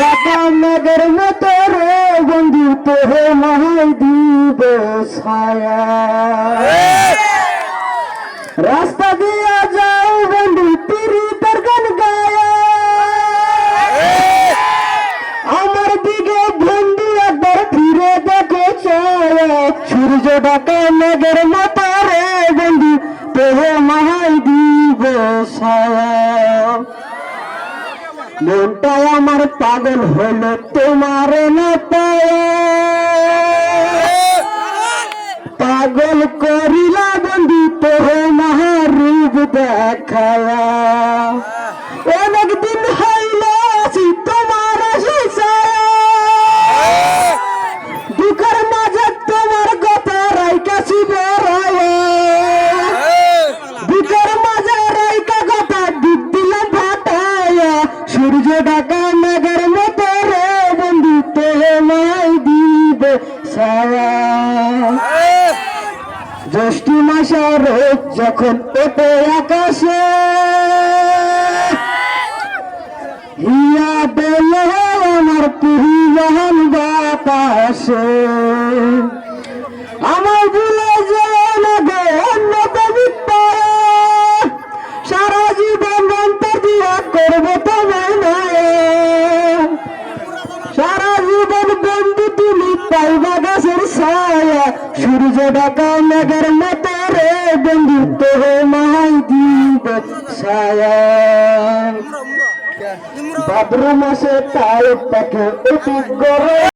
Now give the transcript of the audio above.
ডাকা মেঘের মতো রে বন্ধু তোহে মহাই দিব ছায়া। রাস্তা দিয়া যাও বন্ধু তিরি তার গান গায়া। আমার দিকে বন্ধু একবার ফিরে দেখো ছায়া। সূর্য মেঘের মতো রে, বন্ধু মহাই দিব ছায়া। মনটা আমার পাগল হলো, তোমার না পাগল করিলা বন্ধু তোর মহারূপ দেখায়া অনেক দিন হইল আছি তোমার। দুঃখের মাঝে তোমার কথা রাইকাছি সূর্য ডাকা মেঘের মতো বন্ধু তো মাই দিব সায়া জ্যৈষ্ঠী যখন ওঠে আকাশে, হিয়া বেলে আমার পুরিয়ান বাতাসে। জীবন বন্ধু তুমি পাইবা গাছের ছায়া। সূর্য ডাকা মেঘের মতো রে বন্ধু তোর মাই দিব ছায়া ভাদ্র মাসে তাই তাকে অতি গরম।